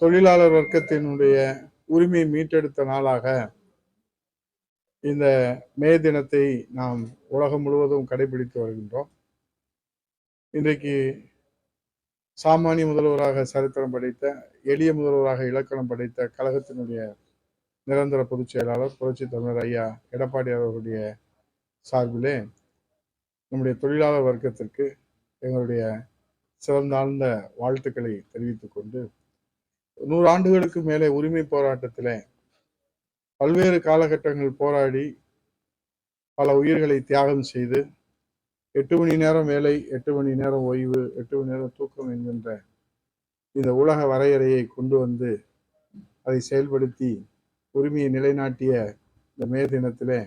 தொழிலாளர் வர்க்கத்தினுடைய உரிமையை மீட்டெடுத்த நாளாக இந்த மே தினத்தை நாம் உலகம் முழுவதும் கடைபிடித்து வருகின்றோம். இன்றைக்கு சாமானிய முதல்வராக சரித்திரம் படைத்த எளிய முதல்வராக இலக்கணம் படைத்த கழகத்தினுடைய நிரந்தர பொதுச் செயலாளர் புரட்சி தமிழர் ஐயா எடப்பாடி அவர்களுடைய சார்பிலே நம்முடைய தொழிலாளர் வர்க்கத்திற்கு எங்களுடைய சிறந்தாழ்ந்த வாழ்த்துக்களை தெரிவித்துக் கொண்டு நூறு ஆண்டுகளுக்கு மேலே உரிமை போராட்டத்தில் பல்வேறு காலகட்டங்கள் போராடி பல உயிர்களை தியாகம் செய்து எட்டு மணி நேரம் வேலை எட்டு மணி நேரம் ஓய்வு எட்டு மணி நேரம் தூக்கம் என்கின்ற இந்த உலக வரையறையை கொண்டு வந்து அதை செயல்படுத்தி உரிமையை நிலைநாட்டிய இந்த மே தினத்திலே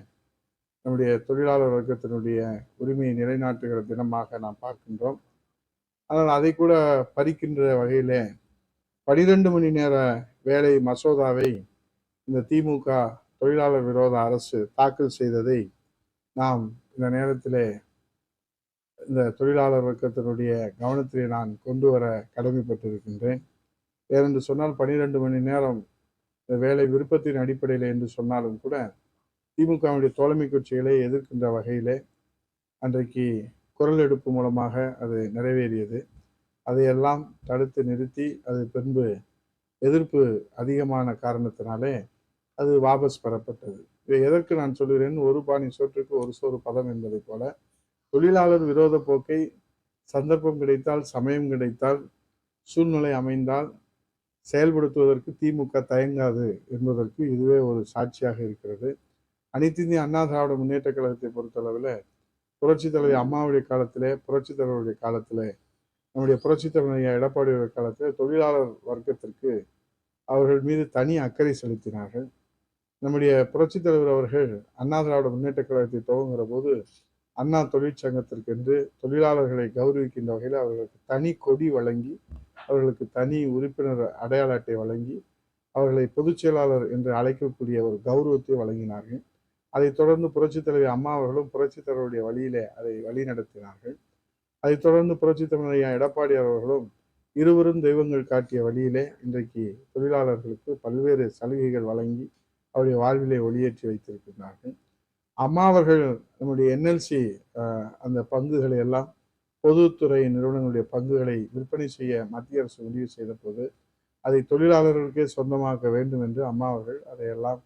நம்முடைய தொழிலாளர் வர்க்கத்தினுடைய உரிமையை நிலைநாட்டுகிற தினமாக நாம் பார்க்கின்றோம். ஆனால் அதை கூட பறிக்கின்ற வகையிலே பனிரெண்டு மணி நேர வேலை மசோதாவை இந்த திமுக தொழிலாளர் விரோத அரசு தாக்கல் செய்ததை நாம் இந்த நேரத்திலே இந்த தொழிலாளர் வர்க்கத்தினுடைய கவனத்திலே நான் கொண்டு வர கடமைப்பட்டிருக்கின்றேன். ஏனென்று சொன்னால் பனிரெண்டு மணி நேரம் இந்த வேலை விருப்பத்தின் அடிப்படையில் என்று சொன்னாலும் கூட திமுகவுடைய தோழமை கட்சிகளை எதிர்க்கின்ற வகையிலே அன்றைக்கு குரல் எடுப்பு மூலமாக அது நிறைவேறியது. அதையெல்லாம் தடுத்து நிறுத்தி அது பின்பு எதிர்ப்பு அதிகமான காரணத்தினாலே அது வாபஸ் பெறப்பட்டது. இதை எதற்கு நான் சொல்கிறேன் ஒரு பாணி சோற்றுக்கு ஒரு சோறு பதம் என்பதை போல தொழிலாளர் விரோத போக்கை சந்தர்ப்பம் கிடைத்தால் சமயம் கிடைத்தால் சூழ்நிலை அமைந்தால் செயல்படுத்துவதற்கு திமுக தயங்காது என்பதற்கு இதுவே ஒரு சாட்சியாக இருக்கிறது. அனைத்திந்திய அண்ணா திராவிட முன்னேற்ற கழகத்தை பொறுத்தளவில் புரட்சித் தலைவர் அம்மாவுடைய காலத்திலே புரட்சித் தலைவருடைய காலத்திலே நம்முடைய புரட்சி தமிழக எடப்பாடியுடைய காலத்தில் தொழிலாளர் வர்க்கத்திற்கு அவர்கள் மீது தனி அக்கறை செலுத்தினார்கள். நம்முடைய புரட்சி தலைவர் அவர்கள் அண்ணா திராவிட முன்னேற்ற கழகத்தை துவங்குகிற போது அண்ணா தொழிற்சங்கத்திற்கென்று தொழிலாளர்களை கௌரவிக்கின்ற வகையில் அவர்களுக்கு தனி கொடி வழங்கி அவர்களுக்கு தனி உறுப்பினர் அடையாள அட்டை வழங்கி அவர்களை பொதுச் செயலாளர் என்று அழைக்கக்கூடிய ஒரு கௌரவத்தை வழங்கினார்கள். அதைத் தொடர்ந்து புரட்சித் தலைவி அம்மா அவர்களும் புரட்சித் தலைவருடைய வழியிலே அதை வழி நடத்தினார்கள் அதைத் தொடர்ந்து புரட்சி தலைவர் ஐயா எடப்பாடி அவர்களும் இருவரும் தெய்வங்கள் காட்டிய வழியிலே இன்றைக்கு தொழிலாளர்களுக்கு பல்வேறு சலுகைகள் வழங்கி அவருடைய வாழ்விலை ஒளியேற்றி வைத்திருக்கின்றார்கள். அம்மா அவர்கள் நம்முடைய என்எல்சி அந்த பங்குகளை எல்லாம் பொதுத்துறை நிறுவனங்களுடைய பங்குகளை விற்பனை செய்ய மத்திய அரசு முடிவு செய்த போது அதை தொழிலாளர்களுக்கே சொந்தமாக்க வேண்டும் என்று அம்மா அவர்கள் அதையெல்லாம்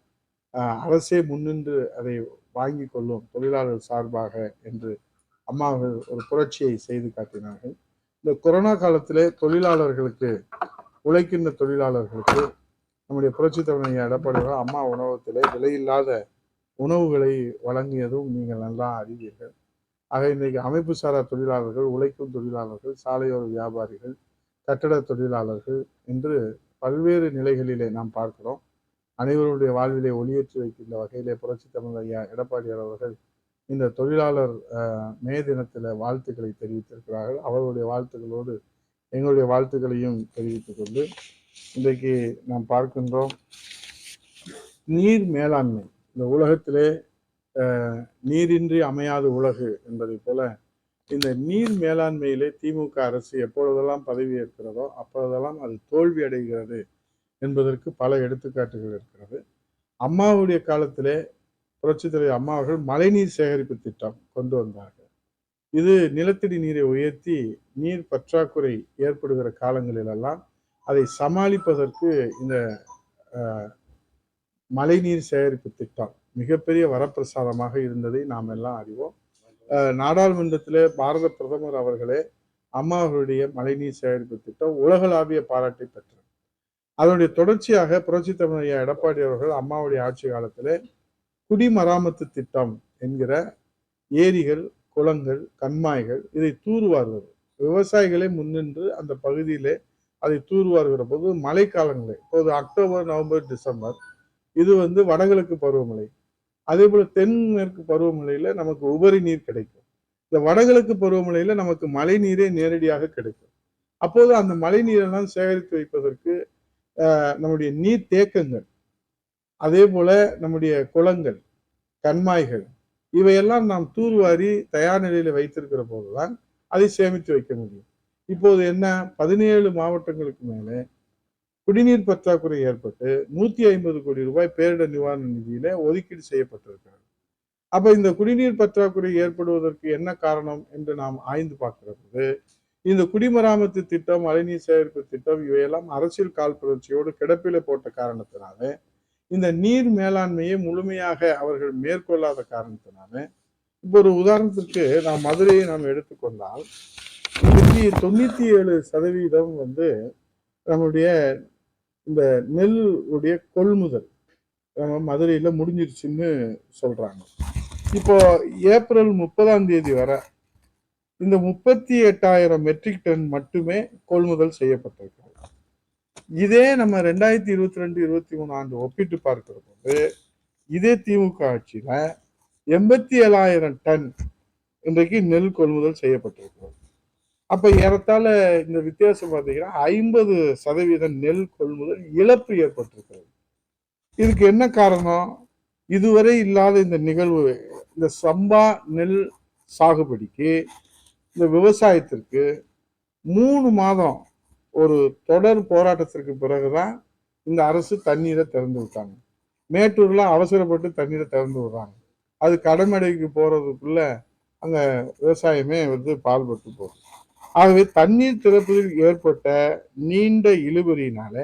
அரசே முன்னின்று அதை வாங்கி கொள்ளும் தொழிலாளர் சார்பாக என்று அம்மா ஒரு புரட்சியை செய்து காட்டினார்கள். இந்த கொரோனா காலத்திலே தொழிலாளர்களுக்கு உழைக்கின்ற தொழிலாளர்களுக்கு நம்முடைய புரட்சி தலைவர் எடப்பாடி அம்மா உணவகத்திலே விலையில்லாத உணவுகளை வழங்கியதும் நீங்கள் நல்லா அறிவீர்கள். ஆக இன்றைக்கு அமைப்பு சாரா தொழிலாளர்கள் உழைக்கும் தொழிலாளர்கள் சாலையோர வியாபாரிகள் கட்டட தொழிலாளர்கள் என்று பல்வேறு நிலைகளிலே நாம் பார்க்கிறோம். அனைவருடைய வாழ்விலே ஒளியேற்றி வைக்கின்ற வகையிலே புரட்சி தமிழ் ஐயா எடப்பாடியார் அவர்கள் இந்த தொழிலாளர் மே தினத்தில் வாழ்த்துக்களை தெரிவித்திருக்கிறார்கள். அவர்களுடைய வாழ்த்துக்களோடு எங்களுடைய வாழ்த்துக்களையும் தெரிவித்துக் கொண்டு இன்றைக்கு நாம் பார்க்கின்றோம் நீர் மேலாண்மை. இந்த உலகத்திலே நீரின்றி அமையாத உலகு என்பதை போல இந்த நீர் மேலாண்மையிலே திமுக அரசு எப்பொழுதெல்லாம் பதவி ஏற்கிறதோ அப்பொழுதெல்லாம் அது தோல்வி அடைகிறது என்பதற்கு பல எடுத்துக்காட்டுகள் இருக்கிறது. அம்மாவுடைய காலத்திலே புரட்சித் தலைவர் அம்மா அவர்கள் மழைநீர் சேகரிப்பு திட்டம் கொண்டு வந்தார்கள். இது நிலத்தடி நீரை உயர்த்தி நீர் பற்றாக்குறை ஏற்படுகிற காலங்களிலெல்லாம் அதை சமாளிப்பதற்கு இந்த மழைநீர் சேகரிப்பு திட்டம் மிகப்பெரிய வரப்பிரசாதமாக இருந்ததை நாம் எல்லாம் அறிவோம். நாடாளுமன்றத்தில் பாரத பிரதமர் அவர்களே அம்மா அவர்களுடைய மழைநீர் சேகரிப்பு திட்டம் உலகளாவிய பாராட்டை பெற்றது. அதனுடைய தொடர்ச்சியாக புரட்சி தமிழ் எடப்பாடி அவர்கள் அம்மாவுடைய ஆட்சி காலத்திலே குடிமராமத்து திட்டம் என்கிற ஏரிகள் குளங்கள் கண்மாய்கள் இதை தூர்வார்கள் விவசாயிகளே முன்னின்று அந்த பகுதியிலே அதை தூர்வார்கிற போது மழைக்காலங்களே இப்போது அக்டோபர் நவம்பர் டிசம்பர் இது வந்து வடகிழக்கு பருவமழை. அதே போல தென்மேற்கு பருவமழையில நமக்கு உபரி நீர் கிடைக்கும். இந்த வடகிழக்கு பருவமழையில நமக்கு மழை நீரே நேரடியாக கிடைக்கும். அப்போது அந்த மழை நீரெல்லாம் சேகரித்து வைப்பதற்கு நம்முடைய நீர் தேக்கங்கள் அதே போல நம்முடைய குளங்கள் கண்மாய்கள் இவையெல்லாம் நாம் தூர்வாரி தயார் நிலையில வைத்திருக்கிற போதுதான் அதை சேமித்து வைக்க முடியும். இப்போது என்ன? பதினேழு மாவட்டங்களுக்கு மேலே குடிநீர் பற்றாக்குறை ஏற்பட்டு நூத்தி ஐம்பது கோடி ரூபாய் பேரிடர் நிவாரண நிதியில ஒதுக்கீடு செய்யப்பட்டிருக்கிறது. அப்ப இந்த குடிநீர் பற்றாக்குறை ஏற்படுவதற்கு என்ன காரணம் என்று நாம் ஆய்ந்து பார்க்கிறது இந்த குடிமராமத்து திட்டம் மழைநீர் சேகரிப்பு திட்டம் இவையெல்லாம் அரசியல் கால் புரட்சியோடு கிடப்பில போட்ட காரணத்தினாலே இந்த நீர் மேலாண்மையை முழுமையாக அவர்கள் மேற்கொள்ளாத காரணத்தினால இப்போ ஒரு உதாரணத்திற்கு நாம் மதுரையை நாம் எடுத்துக்கொண்டால் இன்னைக்கு தொண்ணூத்தி ஏழு சதவீதம் வந்து நம்முடைய இந்த நெல் உடைய கொள்முதல் நம்ம மதுரையில முடிஞ்சிருச்சுன்னு சொல்றாங்க. இப்போ ஏப்ரல் முப்பதாம் தேதி வரை இந்த முப்பத்தி எட்டாயிரம் மெட்ரிக் டன் மட்டுமே கொள்முதல் செய்யப்பட்டிருக்கு. இதே நம்ம ரெண்டாயிரத்தி இருபத்தி ரெண்டு இருபத்தி மூணு ஆண்டு ஒப்பிட்டு பார்க்கிற போது இதே திமுக ஆட்சியில எண்பத்தி ஏழாயிரம் டன் இன்றைக்கு நெல் கொள்முதல் செய்யப்பட்டிருக்கிறது. அப்ப ஏறத்தாழ இந்த வித்தியாசம் பார்த்தீங்கன்னா ஐம்பது சதவீத நெல் கொள்முதல் இழப்பு ஏற்பட்டிருக்கிறது. இதுக்கு என்ன காரணம்? இதுவரை இல்லாத இந்த நிகழ்வு இந்த சம்பா நெல் சாகுபடிக்கு இந்த விவசாயத்திற்கு மூணு மாதம் ஒரு தொடர் போராட்டத்திற்கு பிறகுதான் இந்த அரசு தண்ணீரை திறந்து விட்டாங்க. மேட்டூர்ல அவசரப்பட்டு தண்ணீரை திறந்து விடுறாங்க. அது கடமடைக்கு போறதுக்குள்ள அங்க விவசாயமே வந்து பால்பட்டு போகும் ஆகவே தண்ணீர் திறப்பதில் ஏற்பட்ட நீண்ட இழுபறியினால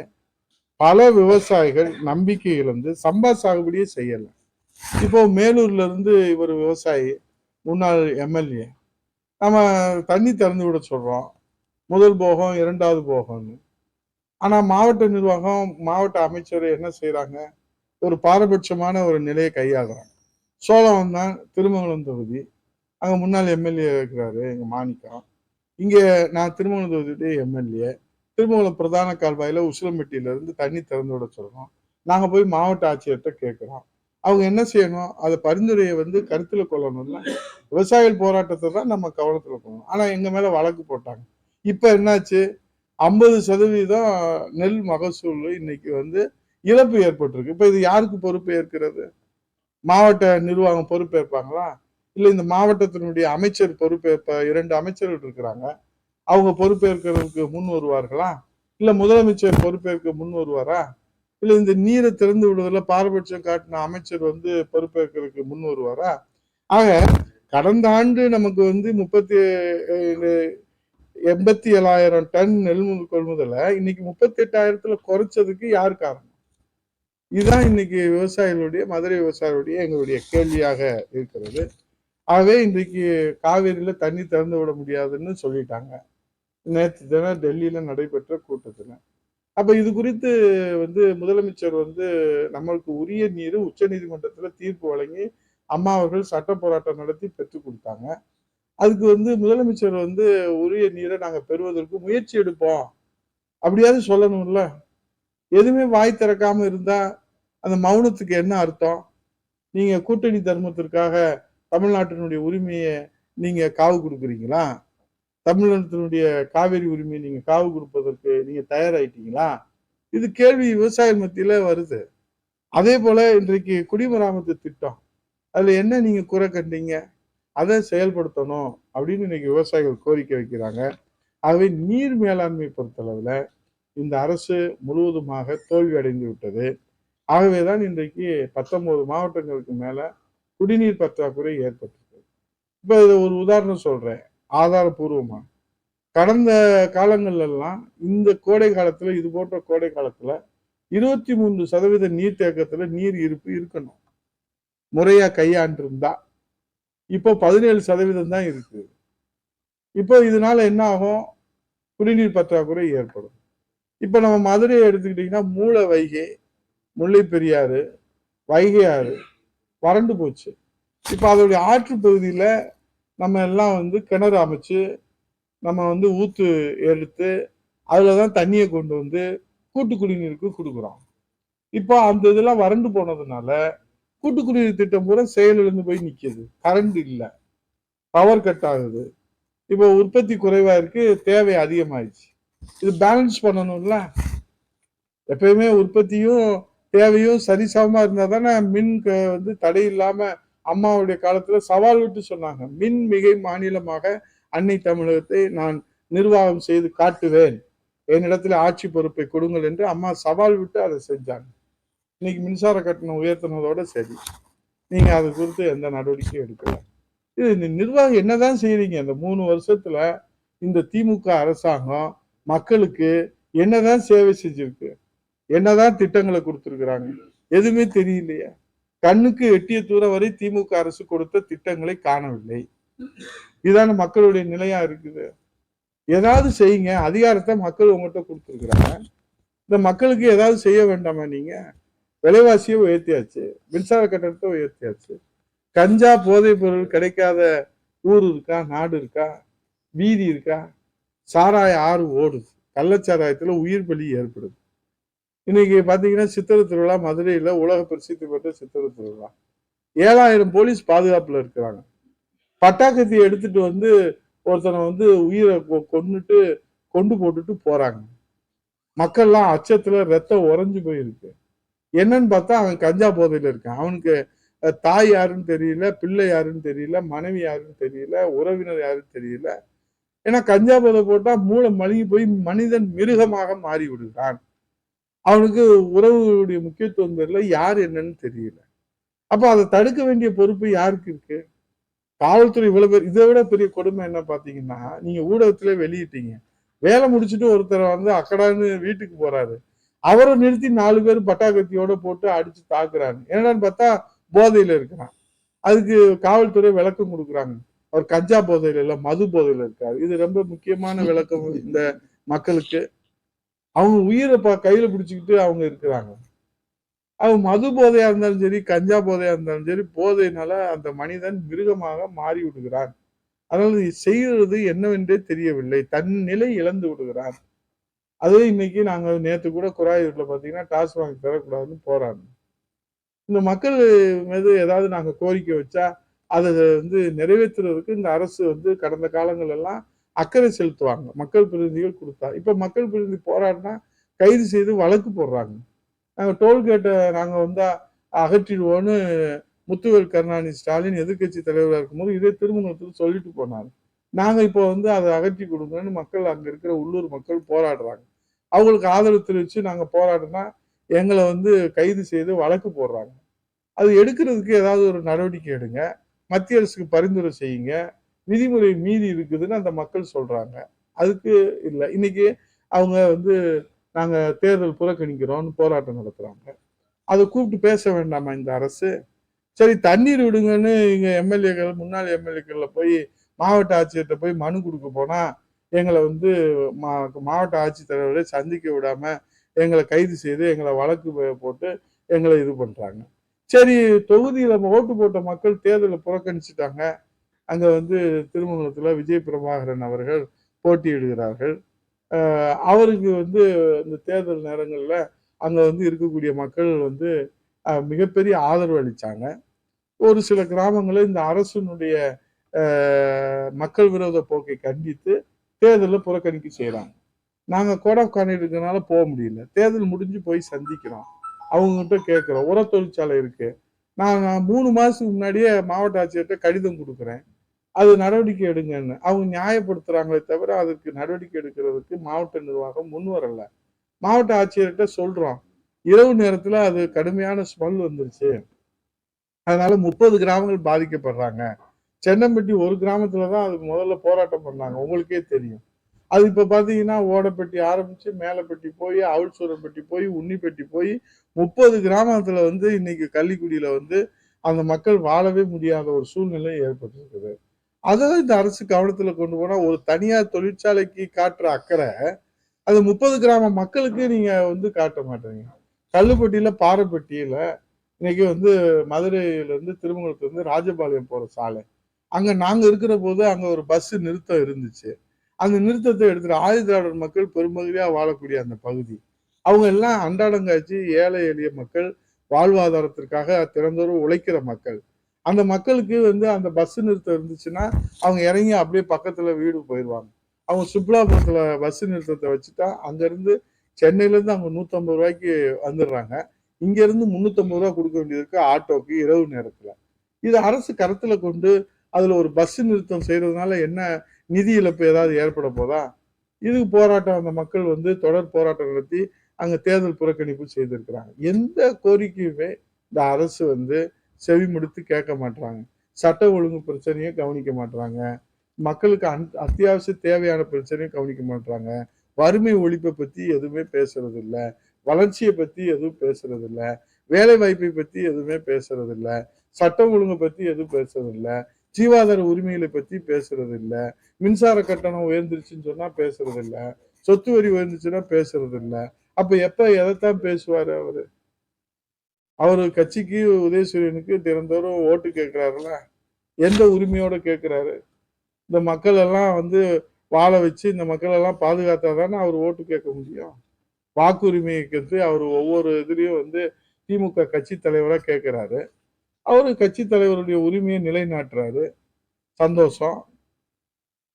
பல விவசாயிகள் நம்பிக்கை இழந்து சம்பா சாகுபடியே செய்யலை. இப்போ மேலூர்ல இருந்து இவர் விவசாயி முன்னாள் எம்எல்ஏ. நம்ம தண்ணி திறந்து விட சொல்றோம். முதல் போகம் இரண்டாவது போகம்னு. ஆனால் மாவட்ட நிர்வாகம் மாவட்ட அமைச்சர் என்ன செய்கிறாங்க ஒரு பாரபட்சமான ஒரு நிலையை கையாளுறாங்க. சோழம் தான் திருமங்கலம் தொகுதி. அங்கே முன்னாள் எம்எல்ஏ இருக்கிறாரு எங்கள் மாணிக்கம். இங்கே நான் திருமங்கலம் தொகுதி எம்எல்ஏ. திருமங்கலம் பிரதான கால்வாயில் உசிலம்பட்டியிலேருந்து தண்ணி திறந்து விட சொல்கிறோம் நாங்கள் போய் மாவட்ட ஆட்சியர்கிட்ட கேட்குறோம். அவங்க என்ன செய்யணும்? அதை பரிந்துரையை வந்து கருத்தில் கொள்ளணும்னா விவசாயிகள் போராட்டத்தை தான் நம்ம கவனத்தில் கொள்ளணும். ஆனால் எங்கள் மேலே வழக்கு போட்டாங்க. இப்போ என்னாச்சு? ஐம்பது சதவீதம் நெல் மகசூல் இன்னைக்கு வந்து இழப்பு ஏற்பட்டிருக்கு. இப்போ இது யாருக்கு பொறுப்பு ஏற்கிறது மாவட்ட நிர்வாகம் பொறுப்பேற்பாங்களா? இல்லை இந்த மாவட்டத்தினுடைய அமைச்சர் பொறுப்பேற்ப இரண்டு அமைச்சர்கள் இருக்கிறாங்க. அவங்க பொறுப்பேற்கிறதுக்கு முன் வருவார்களா? இல்லை முதலமைச்சர் பொறுப்பேற்க முன் வருவாரா? இல்லை இந்த நீரை திறந்து விடுவதில் பாரபட்சம் காட்டின அமைச்சர் வந்து பொறுப்பேற்கிறதுக்கு முன் வருவாரா? ஆக கடந்த ஆண்டு நமக்கு வந்து முப்பத்தி எண்பத்தி ஏழாயிரம் டன் நெல் கொள்முதல இன்னைக்கு முப்பத்தி எட்டாயிரத்துல குறைச்சதுக்கு யார் காரணம்? இதுதான் இன்னைக்கு விவசாயிகளுடைய மதுரை விவசாயிகளுடைய எங்களுடைய கேள்வியாக இருக்கிறது. ஆகவே இன்றைக்கு காவேரியில தண்ணி திறந்து விட முடியாதுன்னு சொல்லிட்டாங்க. நேற்று தினம் டெல்லியில நடைபெற்ற கூட்டத்தில். அப்ப இது குறித்து வந்து முதலமைச்சர் வந்து நம்மளுக்கு உரிய நீர் உச்ச நீதிமன்றத்துல தீர்ப்பு வழங்கி அம்மா அவர்கள் சட்ட போராட்டம் நடத்தி பெற்றுக் கொடுத்தாங்க. அதுக்கு வந்து முதலமைச்சர் வந்து உரிய நீரை நாங்கள் பெறுவதற்கு முயற்சி எடுப்போம். அப்படியாவது சொல்லணும்ல. எதுவுமே வாய் திறக்காம இருந்தா அந்த மௌனத்துக்கு என்ன அர்த்தம்? நீங்க கூட்டணி தர்மத்திற்காக தமிழ்நாட்டினுடைய உரிமையை நீங்க காவு கொடுக்குறீங்களா? தமிழ்நாட்டினுடைய காவேரி உரிமையை நீங்க காவு கொடுப்பதற்கு நீங்க தயாராயிட்டீங்களா? இது கேள்வி விவசாய மத்தியில வருது. அதே போல இன்றைக்கு குடிமராமத்து திட்டம். அதுல என்ன நீங்க குறை கண்டீங்க? அதை செயல்படுத்தணும் அப்படின்னு இன்னைக்கு விவசாயிகள் கோரிக்கை வைக்கிறாங்க. ஆகவே நீர் மேலாண்மை பொறுத்தளவில் இந்த அரசு முழுவதுமாக தோல்வி அடைந்து விட்டது. ஆகவே தான் இன்றைக்கு பத்தொன்பது மாவட்டங்களுக்கு மேலே குடிநீர் பற்றாக்குறை ஏற்பட்டிருக்கு. இப்போ இதை ஒரு உதாரணம் சொல்கிறேன் ஆதாரபூர்வமாக கடந்த காலங்களிலெல்லாம் இந்த கோடை காலத்தில் இது போன்ற கோடை காலத்தில் இருபத்தி மூன்று சதவீத நீர் தேக்கத்தில் நீர் இருப்பு இருக்கணும். முறையாக கையாண்டிருந்தா இப்போ பதினேழு சதவீதம் தான் இருக்கு. இப்போ இதனால என்ன ஆகும் குடிநீர் பற்றாக்குறை ஏற்படும். இப்போ நம்ம மதுரையை எடுத்துக்கிட்டிங்கன்னா மூல வைகை முல்லை பெரியாறு வைகை ஆறு வறண்டு போச்சு. இப்போ அதோடைய ஆற்று பகுதியில் நம்ம எல்லாம் வந்து கிணறு அமைச்சு நம்ம வந்து ஊத்து எடுத்து அதில் தான் தண்ணியை கொண்டு வந்து கூட்டு குடிநீருக்கு கொடுக்குறோம். இப்போ அந்த இதெல்லாம் வறண்டு போனதுனால கூட்டு திட்டம் பூரா செயலிழந்து போய் நிற்கிது கரண்ட் இல்லை. பவர் கட் ஆகுது. இப்போ உற்பத்தி குறைவாக இருக்கு தேவை அதிகமாயிடுச்சு. இது பேலன்ஸ் பண்ணணும்ல. எப்பயுமே உற்பத்தியும் தேவையும் சரிசமமாக இருந்தால் தானே மின் வந்து தடை இல்லாமல் அம்மாவுடைய காலத்தில் சவால் விட்டு சொன்னாங்க. மின் மிகை மாநிலமாக அன்னை தமிழகத்தை நான் நிர்வாகம் செய்து காட்டுவேன். என்னிடத்தில் ஆட்சி பொறுப்பை கொடுங்கள் என்று அம்மா சவால் விட்டு அதை செஞ்சாங்க. இன்னைக்கு மின்சார கட்டணம் உயர்த்தினதோட சரி. நீங்க அது குறித்து எந்த நடவடிக்கையும் எடுக்கல. இது இந்த நிர்வாகம் என்னதான் செய்யறீங்க இந்த மூணு வருஷத்துல இந்த திமுக அரசாங்கம் மக்களுக்கு என்னதான் சேவை செஞ்சிருக்கு? என்னதான் திட்டங்களை கொடுத்துருக்குறாங்க? எதுவுமே தெரியலையா. கண்ணுக்கு எட்டிய தூரம் வரை திமுக அரசு கொடுத்த திட்டங்களை காணவில்லை. இதான மக்களுடைய நிலையா இருக்குது. ஏதாவது செய்யுங்க. அதிகாரத்தை மக்கள் உங்கள்கிட்ட கொடுத்துருக்குறாங்க. இந்த மக்களுக்கு ஏதாவது செய்ய வேண்டாமா நீங்கள் விலைவாசியை உயர்த்தியாச்சு. மின்சார கட்டணத்தை உயர்த்தியாச்சு. கஞ்சா போதைப் பொருள் கிடைக்காத ஊர் இருக்கா? நாடு இருக்கா? வீதி இருக்கா? சாராய ஆறு ஓடுது. கள்ளச்சாராயத்தில் உயிர் பலி ஏற்படுது. இன்னைக்கு பார்த்தீங்கன்னா சித்திரை திருவிழா மதுரையில் உலக பிரசித்தி பெற்ற சித்திரை திருவிழா. ஏழாயிரம் போலீஸ் பாதுகாப்பில் இருக்கிறாங்க. பட்டாக்கத்தை எடுத்துட்டு வந்து ஒருத்தனை வந்து உயிரை கொ- கொன்னுட்டு கொண்டு போட்டுட்டு போறாங்க. மக்கள்லாம் அச்சத்துல ரத்தம் உறைஞ்சு போயிருக்கு. என்னன்னு பார்த்தா அவன் கஞ்சா போதையில இருக்கான். அவனுக்கு தாய் யாருன்னு தெரியல பிள்ளை யாருன்னு தெரியல மனைவி யாருன்னு தெரியல உறவினர் யாருன்னு தெரியல. ஏன்னா கஞ்சா போதை போட்டா மூளை மழுகி போய் மனிதன் மிருகமாக மாறி விடுகிறான் அவனுக்கு உறவுடைய முக்கியத்துவம் தெரியல யார் என்னன்னு தெரியல. அப்ப அதை தடுக்க வேண்டிய பொறுப்பு யாருக்கு இருக்கு? காவல்துறை இவ்வளவு பேர் இதை விட பெரிய கொடுமை என்ன பாத்தீங்கன்னா நீங்க ஊடகத்திலே வெளியிட்டீங்க. வேலை முடிச்சுட்டு ஒருத்தர் வந்து அக்கடான்னு வீட்டுக்கு போறாரு. அவரை நிறுத்தி நாலு பேர் பட்டாக்கத்தியோட போட்டு அடிச்சு தாக்குறாங்க. என்னடான்னு பார்த்தா போதையில இருக்கிறான். அதுக்கு காவல்துறை விளக்கம் கொடுக்குறாங்க. அவர் கஞ்சா போதையில இல்ல மது போதையில இருக்காரு. இது ரொம்ப முக்கியமான விளக்கம் இந்த மக்களுக்கு. அவங்க உயிரை பா கையில பிடிச்சிக்கிட்டு அவங்க இருக்கிறாங்க. அவங்க மது போதையா இருந்தாலும் சரி கஞ்சா போதையா இருந்தாலும் சரி போதையினால அந்த மனிதன் மிருகமாக மாறி விடுகிறான். அதனால செய்யறது செய்கிறது என்னவென்றே தெரியவில்லை. தன் நிலை இழந்து விடுகிறான். அதே இன்னைக்கு நாங்கள் நேற்று கூட குராயூரில் பார்த்தீங்கன்னா டாஸ்மாக் தரக்கூடாதுன்னு போராடணும் இந்த மக்கள் மீது ஏதாவது நாங்கள் கோரிக்கை வச்சா அதை வந்து நிறைவேற்றுறதுக்கு இந்த அரசு வந்து கடந்த காலங்களெல்லாம் அக்கறை செலுத்துவாங்க. மக்கள் பிரதிநிதிகள் கொடுத்தா. இப்போ மக்கள் பிரதிநிதி போராடினா கைது செய்து வழக்கு போடுறாங்க. நாங்கள் டோல்கேட்டை நாங்கள் வந்தால் அகற்றிடுவோன்னு முத்துவேல் கருணாநிதி ஸ்டாலின் எதிர்க்கட்சி தலைவராக இருக்கும்போது இதே திருமணத்தில் சொல்லிட்டு போனாங்க நாங்கள் இப்போ வந்து அதை அகற்றி கொடுங்கன்னு மக்கள் அங்கே இருக்கிற உள்ளூர் மக்கள் போராடுறாங்க. அவங்களுக்கு ஆதரவு தெரிவித்து நாங்கள் போராடினா எங்களை வந்து கைது செய்து வழக்கு போடுறாங்க. அது எடுக்கிறதுக்கு ஏதாவது ஒரு நடவடிக்கை எடுங்க. மத்திய அரசுக்கு பரிந்துரை செய்யுங்க. விதிமுறை மீறி இருக்குதுன்னு அந்த மக்கள் சொல்கிறாங்க அதுக்கு இல்லை. இன்னைக்கு அவங்க வந்து நாங்கள் தேர்தல் புறக்கணிக்கிறோம்னு போராட்டம் நடத்துகிறாங்க அதை கூப்பிட்டு பேச வேண்டாமா இந்த அரசு? சரி தண்ணீர் விடுங்கன்னு இங்கே எம்எல்ஏக்கள் முன்னாள் எம்எல்ஏக்களில் போய் மாவட்ட ஆட்சியர்கிட்ட போய் மனு கொடுக்க போனால் எங்களை வந்து மா- மாவட்ட ஆட்சித்தலைவரை சந்திக்க விடாம எங்களை கைது செய்து எங்களை வழக்கு போட்டு எங்களை இது பண்றாங்க. சரி தொகுதியில ஓட்டு போட்ட மக்கள் தேர்தலை புறக்கணிச்சிட்டாங்க. அங்க வந்து திருமங்கலத்துல விஜய் பிரபாகரன் அவர்கள் போட்டியிடுகிறார்கள். அவருக்கு வந்து இந்த தேர்தல் நேரங்களில் அங்கே வந்து இருக்கக்கூடிய மக்கள் வந்து மிகப்பெரிய ஆதரவு அளித்தாங்க ஒரு சில கிராமங்களில் இந்த அரசினுடைய மக்கள் விரோத போக்கை கண்டித்து தேர்தலில் புறக்கணிக்க செய்கிறாங்க நாங்கள் கோட் ஆஃப் கான்டக்ட் போக முடியல. தேர்தல் முடிஞ்சு போய் சந்திக்கிறோம். அவங்ககிட்ட கேட்குறோம். உர தொழிற்சாலை இருக்கு. நான் மூணு மாதத்துக்கு முன்னாடியே மாவட்ட ஆட்சியர்கிட்ட கடிதம் கொடுக்குறேன். அது நடவடிக்கை எடுங்கன்னு. அவங்க நியாயப்படுத்துகிறாங்களே தவிர அதுக்கு நடவடிக்கை எடுக்கிறதுக்கு மாவட்ட நிர்வாகம் முன்வரலை மாவட்ட ஆட்சியர்கிட்ட சொல்கிறோம் இரவு நேரத்தில் அது கடுமையான ஸ்மெல் வந்துருச்சு. அதனால முப்பது கிராமங்கள் பாதிக்கப்படுறாங்க. சென்னம்பட்டி ஒரு கிராமத்துல தான் அது முதல்ல போராட்டம் பண்ணாங்க. உங்களுக்கே தெரியும். அது இப்போ பார்த்தீங்கன்னா ஓடப்பட்டி ஆரம்பிச்சு மேலப்பட்டி போய் அவுள்சூரப்பட்டி போய் உன்னிப்பட்டி போய் முப்பது கிராமத்துல வந்து இன்னைக்கு கள்ளிக்குடியில வந்து அந்த மக்கள் வாழவே முடியாத ஒரு சூழ்நிலை ஏற்பட்டிருக்குது. அதை இந்த அரசு கவனத்தில் கொண்டு போனால் ஒரு தனியார் தொழிற்சாலைக்கு காட்டுற அக்கறை அது முப்பது கிராம மக்களுக்கு நீங்கள் வந்து காட்ட மாட்டீங்க. கல்லுப்பட்டியில் பாறைப்பட்டியில் இன்னைக்கு வந்து மதுரையிலேருந்து திருமங்கலத்துலேருந்து ராஜபாளையம் போகிற சாலை. அங்க நாங்க இருக்கிற போது அங்க ஒரு பஸ் நிறுத்தம் இருந்துச்சு. அந்த நிறுத்தத்தை எடுத்துட்டு ஆயுதாளர் மக்கள் பெரும்பகுதியா வாழக்கூடிய அந்த பகுதி. அவங்க எல்லாம் அன்றாடங்காட்சி ஏழை எளிய மக்கள் வாழ்வாதாரத்திற்காக திறந்தோறும் உழைக்கிற மக்கள். அந்த மக்களுக்கு வந்து அந்த பஸ் நிறுத்தம் இருந்துச்சுன்னா அவங்க இறங்கி அப்படியே பக்கத்துல வீடு போயிடுவாங்க. அவங்க சுப்லாபுரத்துல பஸ் நிறுத்தத்தை வச்சுட்டா அங்க இருந்து சென்னையில இருந்து அவங்க நூத்தம்பது ரூபாய்க்கு வந்துடுறாங்க. இங்க இருந்து முன்னூத்தம்பது ரூபா கொடுக்க வேண்டியது இருக்கு ஆட்டோக்கு இரவு நேரத்துல. இது அரசு கருத்தில் கொண்டு அதில் ஒரு பஸ் நிறுத்தம் செய்கிறதுனால என்ன நிதி இழப்பு ஏதாவது ஏற்பட போதா? இதுக்கு போராட்டம் அந்த மக்கள் வந்து தொடர் போராட்டம் நடத்தி அங்கே தேர்தல் புறக்கணிப்பு செய்திருக்கிறாங்க. எந்த கோரிக்கையுமே இந்த அரசு வந்து செவிமடுத்து கேட்க மாட்டாங்க சட்ட ஒழுங்கு பிரச்சனையும் கவனிக்க மாட்டாங்க மக்களுக்கு அன் அத்தியாவசிய தேவையான பிரச்சனையும் கவனிக்க மாட்டாங்க வறுமை ஒழிப்பை பற்றி எதுவுமே பேசுறது இல்லை வளர்ச்சியை பற்றி எதுவும் பேசுறது இல்லை வேலை வாய்ப்பை பற்றி எதுவுமே பேசுறது இல்லை சட்டம் ஒழுங்கை பற்றி எதுவும் பேசுறது இல்லை ஜீவாதார உரிமைகளை பத்தி பேசுறது இல்லை மின்சார கட்டணம் உயர்ந்துருச்சுன்னு சொன்னா பேசுறது இல்லை சொத்து வரி உயர்ந்துச்சுன்னா பேசுறது இல்லை அப்ப எப்ப எதைத்தான் பேசுவாரு அவரு? அவர் கட்சிக்கு உதயசூரியனுக்கு தினந்தோறும் ஓட்டு கேட்கிறாருல எந்த உரிமையோட கேட்கிறாரு இந்த மக்கள் எல்லாம் வந்து வாழ வச்சு இந்த மக்கள் எல்லாம் பாதுகாத்தா தானே அவர் ஓட்டு கேட்க முடியும்? வாக்குரிமையை கேட்டு அவர் ஒவ்வொரு இதுலேயும் வந்து திமுக கட்சி தலைவராக கேட்குறாரு அவரு கட்சி தலைவருடைய உரிமையை நிலைநாட்டுறாரு. சந்தோஷம்.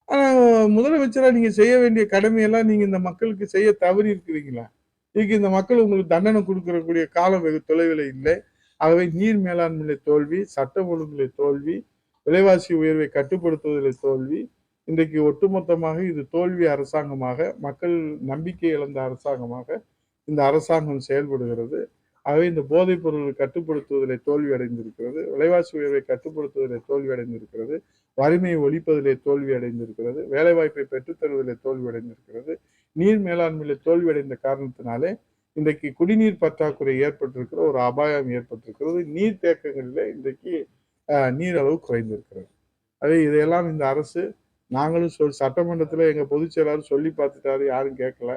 ஆனால் முதலமைச்சராக நீங்கள் செய்ய வேண்டிய கடமையெல்லாம் நீங்கள் இந்த மக்களுக்கு செய்ய தவறி இருக்கிறீங்களா? இதுக்கு இந்த மக்கள் உங்களுக்கு தண்டனை கொடுக்கக்கூடிய காலம் வெகு தொலைவில் இல்லை. ஆகவே நீர் மேலாண்மையில தோல்வி சட்டம் ஒழுங்கிலே தோல்வி விலைவாசி உயர்வை கட்டுப்படுத்துவதில் தோல்வி இன்றைக்கு ஒட்டுமொத்தமாக இது தோல்வி அரசாங்கமாக மக்கள் நம்பிக்கை இழந்த அரசாங்கமாக இந்த அரசாங்கம் செயல்படுகிறது. ஆகவே இந்த போதைப் பொருள் கட்டுப்படுத்துவதிலே தோல்வி அடைந்திருக்கிறது. விலைவாசி உயர்வை கட்டுப்படுத்துவதிலே தோல்வி அடைந்திருக்கிறது. வறுமையை ஒழிப்பதிலே தோல்வி அடைந்திருக்கிறது. வேலைவாய்ப்பை பெற்றுத்தருவதிலே தோல்வி அடைந்திருக்கிறது. நீர் மேலாண்மையிலே தோல்வி அடைந்த காரணத்தினாலே இன்றைக்கு குடிநீர் பற்றாக்குறை ஏற்பட்டிருக்கிற ஒரு அபாயம் ஏற்பட்டிருக்கிறது. நீர் தேக்கங்களில் இன்றைக்கு நீர் அளவு குறைந்திருக்கிறது. அதே இதையெல்லாம் இந்த அரசு நாங்களும் சொல் சட்டமன்றத்தில் எங்கள் பொதுச் செயலாளர் சொல்லி பார்த்துட்டாரு யாரும் கேட்கல.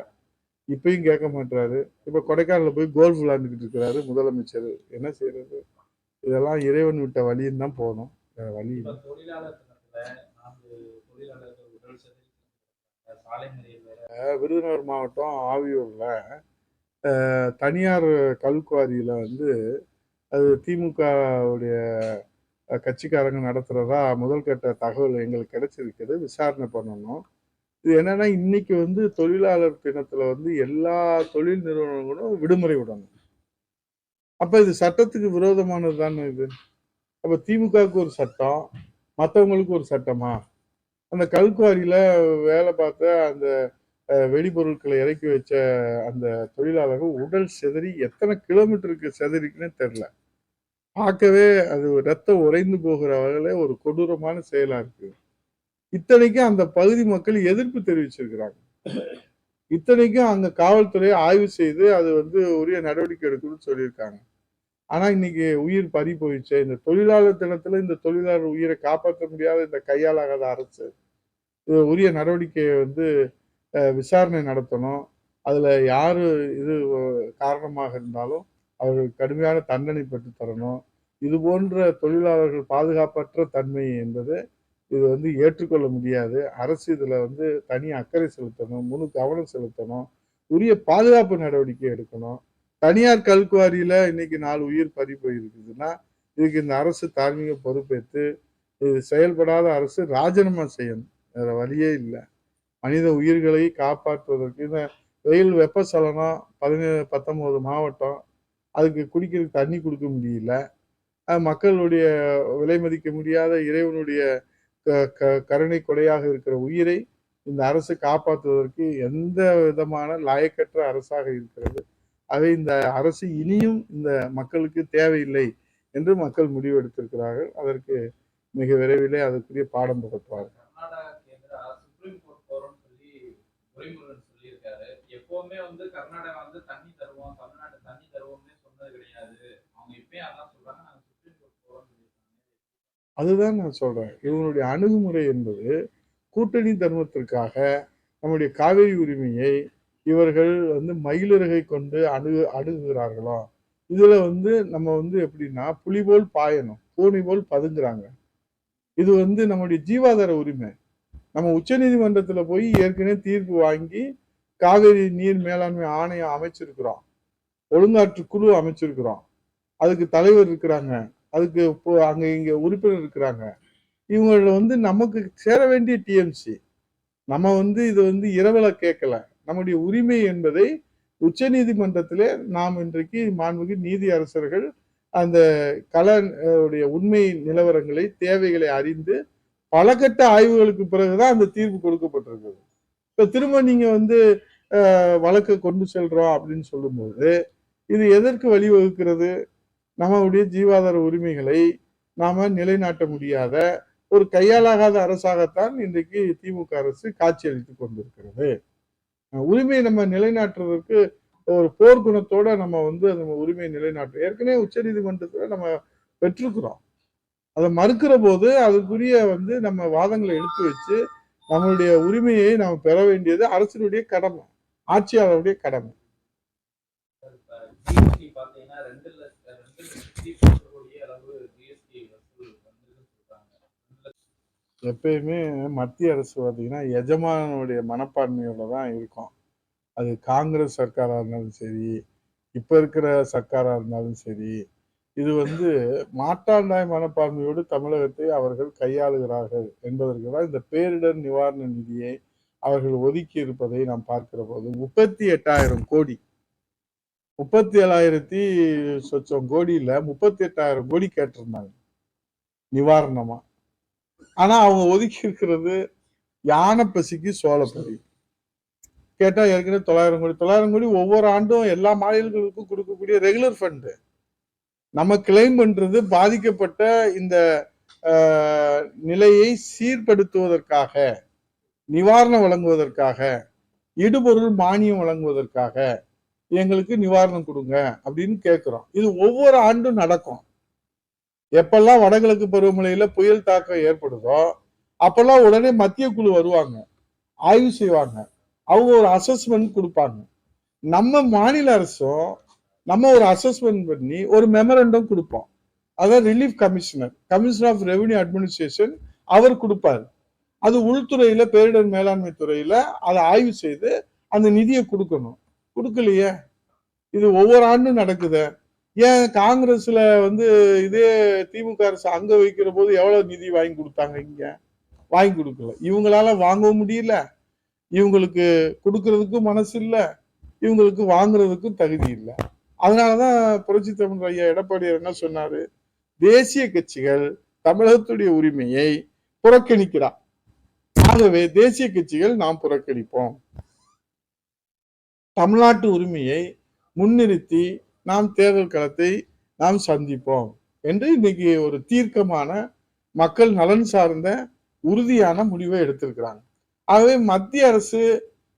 இப்பயும் கேட்க மாட்டாரு இப்ப கொடைக்கானல்ல போய் கோல்ஃப் விளையாண்டுக்கிட்டு இருக்கிறாரு முதலமைச்சர். என்ன செய்யறது இதெல்லாம் இறைவன் விட்ட வழின்னு தான் போகணும். வேற வழி விருதுநகர் மாவட்டம் ஆவியூர்ல தனியார் கல்குவாரியில வந்து அது திமுகவுடைய கட்சிக்காரங்க நடத்துறதா முதல் கட்ட தகவல் எங்களுக்கு கிடைச்சிருக்குது. விசாரணை பண்ணணும். இது என்னன்னா இன்னைக்கு வந்து தொழிலாளர் தினத்துல வந்து எல்லா தொழில் நிறுவனங்களும் விடுமுறை விடணும். அப்ப இது சட்டத்துக்கு விரோதமானது தானே இது? அப்ப திமுகவுக்கு ஒரு சட்டம் மற்றவங்களுக்கு ஒரு சட்டமா? அந்த கல்குவாரியில வேலை பார்த்த அந்த வெடிபொருட்களை இறக்கி வச்ச அந்த தொழிலாளர்கள் உடல் சிதறி எத்தனை கிலோமீட்டருக்கு செதறிக்குன்னு தெரில பார்க்கவே அது ரத்தம் உறைந்து போகிற வகையில ஒரு கொடூரமான செயலா இருக்கு. இத்தனைக்கும் அந்த பகுதி மக்கள் எதிர்ப்பு தெரிவிச்சிருக்கிறாங்க. இத்தனைக்கும் அங்க காவல்துறையை ஆய்வு செய்து அது வந்து உரிய நடவடிக்கை எடுக்கணும்னு சொல்லியிருக்காங்க. ஆனா இன்னைக்கு உயிர் பறி போயிடுச்சு. இந்த தொழிலாளர் தினத்துல இந்த தொழிலாளர் உயிரை காப்பாற்ற முடியாத இந்த கையாளாகாத அரசு இது உரிய நடவடிக்கையை வந்து விசாரணை நடத்தணும். அதுல யாரு இது காரணமாக இருந்தாலும் அவர்கள் கடுமையான தண்டனை பெற்று தரணும். இது போன்ற தொழிலாளர்கள் பாதுகாப்பற்ற தன்மை என்பது இது வந்து ஏற்றுக்கொள்ள முடியாது. அரசு இதில் வந்து தனி அக்கறை செலுத்தணும் முழு கவனம் செலுத்தணும் உரிய பாதுகாப்பு நடவடிக்கை எடுக்கணும். தனியார் கல்குவாரியில் இன்னைக்கு நாலு உயிர் பறி போயிருக்குதுன்னா இதுக்கு இந்த அரசு தார்மீக பொறுப்பேற்று இது செயல்படாத அரசு ராஜினாமா செய்யணும். வேற வழியே இல்லை. மனித உயிர்களை காப்பாற்றுவதற்கு இந்த வெயில் வெப்பசலனம் பதினேழு பத்தொன்பது மாவட்டம் அதுக்கு குடிக்கிறதுக்கு தண்ணி கொடுக்க முடியல. மக்களுடைய விலை மதிக்க முடியாத இறைவனுடைய கருணை கொலையாக இருக்கிற உயிரை இந்த அரசு காப்பாற்றுவதற்கு எந்த விதமான லாயக்கற்ற அரசாக இருக்கிறது? அதை இந்த அரசு இனியும் இந்த மக்களுக்கு தேவையில்லை என்று மக்கள் முடிவெடுத்திருக்கிறார்கள். அதற்கு மிக விரைவிலே அதற்குரிய பாடம் புகட்டுவார்கள். எப்பவுமே வந்து கர்நாடகா வந்து தண்ணி தருவோம் தமிழ்நாடு தண்ணி தருவோம்னு சொன்னது கிடையாது. அவங்க இப்பயும் அதான் சொல்றாங்க நாங்க சுப்ரீம் கோர்ட் போறோம்னு சொல்லியிருக்காங்க அதுதான் நான் சொல்கிறேன் இவனுடைய அணுகுமுறை என்பது கூட்டணி தர்மத்திற்காக நம்முடைய காவேரி உரிமையை இவர்கள் வந்து மயிலிறகை கொண்டு அணுகு அணுகுகிறார்களோ இதில் வந்து நம்ம வந்து எப்படின்னா புலி போல் பாயணும். பூனை போல் பதுங்குறாங்க. இது வந்து நம்முடைய ஜீவாதார உரிமை. நம்ம உச்சநீதிமன்றத்தில் போய் ஏற்கனவே தீர்ப்பு வாங்கி காவிரி நீர் மேலாண்மை ஆணையம் அமைச்சிருக்கிறோம். ஒழுங்காற்று குழு அமைச்சிருக்கிறோம். அதுக்கு தலைவர் இருக்கிறாங்க. அதுக்கு இப்போ அங்கே இங்கே உறுப்பினர் இருக்கிறாங்க. இவங்கள வந்து நமக்கு சேர வேண்டிய டிஎம்சி நம்ம வந்து இது வந்து இரவல கேட்கல நம்முடைய உரிமை என்பதை உச்ச நீதிமன்றத்திலே நாம் இன்றைக்கு மாண்புமிகு நீதி அரசர்கள் அந்த கலனுடைய உண்மை நிலவரங்களை தேவைகளை அறிந்து பல கட்ட ஆய்வுகளுக்கு பிறகுதான் அந்த தீர்ப்பு கொடுக்கப்பட்டிருக்குது. இப்போ திரும்ப நீங்க வந்து வழக்கை கொண்டு செல்றோம் அப்படின்னு சொல்லும்போது இது எதற்கு வழிவகுக்கிறது? நம்மளுடைய ஜீவாதார உரிமைகளை நாம நிலைநாட்ட முடியாத ஒரு கையாலாகாத அரசாகத்தான் இன்றைக்கு திமுக அரசு காட்சியளித்துக் கொண்டிருக்கிறது. உரிமையை நம்ம நிலைநாட்டுறதற்கு ஒரு போர் குணத்தோட நம்ம வந்து நம்ம உரிமையை நிலைநாட்டுறோம். ஏற்கனவே உச்சநீதிமன்றத்தில் நம்ம பெற்றிருக்கிறோம். அதை மறுக்கிற போது அதுக்குரிய வந்து நம்ம வாதங்களை எடுத்து வச்சு நம்மளுடைய உரிமையை நம்ம பெற வேண்டியது அரசினுடைய கடமை ஆட்சியாளருடைய கடமை. எப்பயுமே மத்திய அரசு பார்த்தீங்கன்னா எஜமானனுடைய மனப்பான்மையோட தான் இருக்கும். அது காங்கிரஸ் சர்க்காரா இருந்தாலும் சரி இப்போ இருக்கிற சர்க்காரா இருந்தாலும் சரி இது வந்து மாற்றாண்டாய் மனப்பான்மையோடு தமிழகத்தை அவர்கள் கையாளுகிறார்கள் என்பதற்கு தான் இந்த பேரிடர் நிவாரண நிதியை அவர்கள் ஒதுக்கி இருப்பதை நாம் பார்க்கிற போது முப்பத்தி எட்டாயிரம் கோடி முப்பத்தி ஏழாயிரத்தி சொச்சம் கோடியில் முப்பத்தி எட்டாயிரம் கோடி கேட்டிருந்தாங்க. நிவாரணமா. ஆனா அவங்க ஒதுக்கி இருக்கிறது யானை பசிக்கு சோளப்பொரி கேட்டா ஏற்கனவே தொள்ளாயிரம் கோடி. தொள்ளாயிரம் கோடி ஒவ்வொரு ஆண்டும் எல்லா மாநிலங்களுக்கும் கொடுக்கக்கூடிய ரெகுலர் ஃபண்டு நம்ம கிளைம் பண்றது பாதிக்கப்பட்ட இந்த நிலையை சீர்படுத்துவதற்காக நிவாரணம் வழங்குவதற்காக இடுபொருள் மானியம் வழங்குவதற்காக எங்களுக்கு நிவாரணம் கொடுங்க அப்படின்னு கேட்குறோம் இது ஒவ்வொரு ஆண்டும் நடக்கும். எப்பெல்லாம் வடகிழக்கு பருவமழையில புயல் தாக்கம் ஏற்படுதோ அப்பெல்லாம் உடனே மத்திய குழு வருவாங்க. ஆய்வு செய்வாங்க. அவங்க ஒரு அசஸ்மெண்ட் கொடுப்பாங்க. நம்ம மாநில அரசும் நம்ம ஒரு அசஸ்மெண்ட் பண்ணி ஒரு மெமரண்டம் கொடுப்போம். அதான் relief commissioner commissioner of revenue administration அவர் கொடுப்பாரு. அது உள்துறையில பேரிடர் மேலாண்மை துறையில அதை ஆய்வு செய்து அந்த நிதியை கொடுக்கணும். கொடுக்கலையே. இது ஒவ்வொரு ஆண்டும் நடக்குது. ஏன் காங்கிரஸ்ல வந்து இதே திமுக அரசு அங்க வைக்கிற போது எவ்வளவு நிதி வாங்கி கொடுத்தாங்க இங்க? வாங்கி கொடுக்கல. இவங்களால வாங்கவும் முடியல. இவங்களுக்கு கொடுக்கறதுக்கும் மனசு இல்லை. இவங்களுக்கு வாங்குறதுக்கும் தகுதி இல்லை. அதனாலதான் புரட்சி தமிழ் ஐயா எடப்பாடியார் என்ன சொன்னாரு? தேசிய கட்சிகள் தமிழகத்துடைய உரிமையை புறக்கணிக்கிறார் ஆகவே தேசிய கட்சிகள் நாம் புறக்கணிப்போம். தமிழ்நாட்டு உரிமையை முன்னிறுத்தி நாம் தேர்தல் களத்தை நாம் சந்திப்போம் என்று இன்னைக்கு ஒரு தீர்க்கமான மக்கள் நலன் சார்ந்த உறுதியான முடிவை எடுத்திருக்கிறாங்க. ஆகவே மத்திய அரசு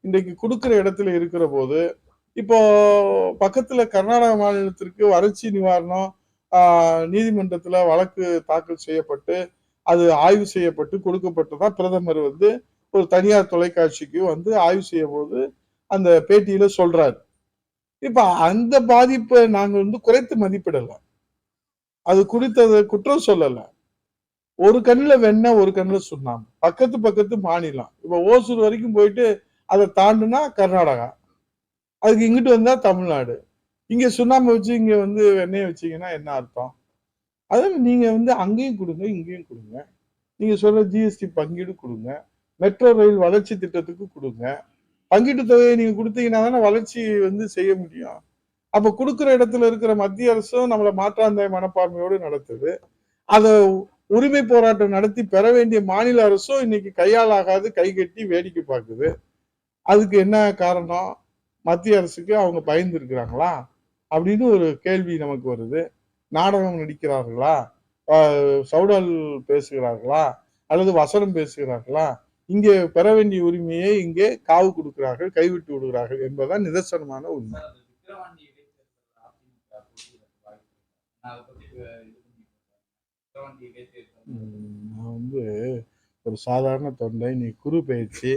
இன்றைக்கு கொடுக்கிற இடத்துல இருக்கிற போது இப்போ பக்கத்துல கர்நாடக மாநிலத்திற்கு வறட்சி நிவாரணம் நீதிமன்றத்தில் நீதிமன்றத்துல வழக்கு தாக்கல் செய்யப்பட்டு அது ஆய்வு செய்யப்பட்டு கொடுக்கப்பட்டதா பிரதமர் வந்து ஒரு தனியார் தொலைக்காட்சிக்கு வந்து ஆய்வு செய்ய போது அந்த பேட்டியில சொல்றாரு. இப்ப அந்த பாதிப்பை நாங்க வந்து குறைத்து மதிப்பிடலாம் அது குறித்தது குற்றம் சொல்லல. ஒரு கண்ணில் வெண்ண ஒரு கண்ணில் சுண்ணாம்பு. பக்கத்து பக்கத்து மாநிலம். இப்போ ஓசூர் வரைக்கும் போயிட்டு அதை தாண்டுனா கர்நாடகா. அதுக்கு இங்கிட்டு வந்தா தமிழ்நாடு. இங்க சுண்ணாம்பு வச்சு இங்க வந்து வெண்ணெயை வச்சீங்கன்னா என்ன அர்த்தம்? அதாவது நீங்க வந்து அங்கேயும் கொடுங்க இங்கேயும் கொடுங்க. நீங்க சொல்ற ஜிஎஸ்டி பங்கீடு கொடுங்க. மெட்ரோ ரயில் வளர்ச்சி திட்டத்துக்கு கொடுங்க. பங்கீட்டு தொகையை நீங்க கொடுத்தீங்கன்னா தானே வளர்ச்சி வந்து செய்ய முடியும். அப்ப கொடுக்குற இடத்துல இருக்கிற மத்திய அரசும் நம்மளை மாற்றாந்தாய் மனப்பான்மையோடு நடத்துது. அதை உரிமை போராட்டம் நடத்தி பெற வேண்டிய மாநில அரசும் இன்னைக்கு கையாளாகாது கை கட்டி வேடிக்கை பார்க்குது. அதுக்கு என்ன காரணம்? மத்திய அரசுக்கு அவங்க பயந்து இருக்கிறாங்களா? அப்படின்னு ஒரு கேள்வி நமக்கு வருது. நாடகம் நடிக்கிறார்களா? ஆஹ் சவுடால் பேசுகிறார்களா? அல்லது வசனம் பேசுகிறார்களா? இங்கே பெற வேண்டிய உரிமையை இங்கே காவு கொடுக்கிறார்கள் கைவிட்டு விடுகிறார்கள் என்பதுதான் நிதர்சனமான உண்மை? நான் வந்து ஒரு சாதாரண தொண்டை நீ குரு பயிற்சி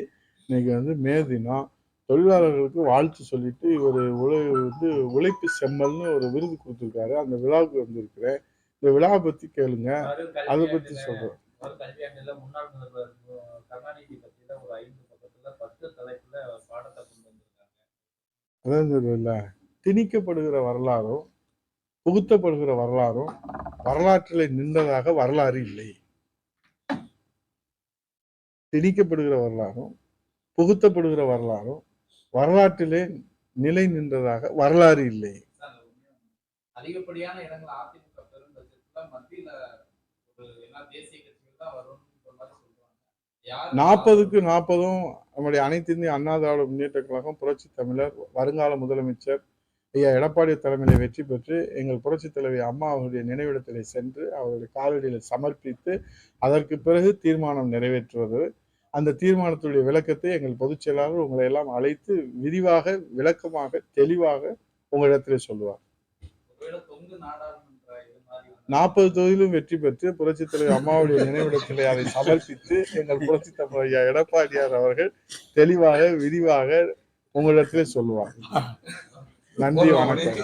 இன்னைக்கு வந்து மே தினம் தொழிலாளர்களுக்கு வாழ்த்து சொல்லிட்டு ஒரு உழை வந்து உழைப்பு செம்மல்னு ஒரு விருது கொடுத்துருக்காரு. அந்த விழாவுக்கு வந்திருக்கிறேன். இந்த விழாவை பத்தி கேளுங்க. அதை சொல்றேன். வரும் கல்வியாண்டுல முன்னாள் முதல்வர் கருணாநிதி பத்தியில ஒரு ஐந்து பக்கத்துல பத்து தலைப்புல பாடத்தை கொண்டு வந்திருக்காங்க. அதான் சொல்லுவதில்ல திணிக்கப்படுகிற வரலாறும் புகுத்தப்படுகிற வரலாறும் வரலாற்றில் நின்றதாக வரலாறு இல்லை. திணிக்கப்படுகிற வரலாறும் புகுத்தப்படுகிற வரலாறும் வரலாற்றிலே நிலை நின்றதாக வரலாறு இல்லை. அதிகப்படியான இடங்கள் அதிமுக பெரும் பட்சத்துல மத்தியில ஒரு எல்லா தேசிய கட்சிகள் நாற்பதுக்கு நாற்பதும் நம்முடைய அனைத்து இந்திய அண்ணா திராவிட முன்னேற்ற கழகம் புரட்சி தமிழர் வருங்கால முதலமைச்சர் ஐயா எடப்பாடி தலைமையில வெற்றி பெற்று எங்கள் புரட்சி தலைவி அம்மா அவருடைய நினைவிடத்திலே சென்று அவருடைய காலடியில் சமர்ப்பித்து அதற்கு பிறகு தீர்மானம் நிறைவேற்றுவது. அந்த தீர்மானத்துடைய விளக்கத்தை எங்கள் பொதுச் செயலாளர் உங்களை எல்லாம் அழைத்து விரிவாக விளக்கமாக தெளிவாக உங்களிடத்திலே சொல்லுவார் ஒருவேளை தொங்கு நாடாளுமன்ற இது மாதிரி வந்து நாற்பது தொகுதியிலும் வெற்றி பெற்று புரட்சி தலைவர் அம்மாவுடைய நினைவிடத்திலே அதை சமர்ப்பித்து எங்கள் புரட்சி தலைவர் ஐயா எடப்பாடியார் அவர்கள் தெளிவாக விரிவாக உங்களிடத்திலே சொல்லுவார் நன்றி வணக்கம்.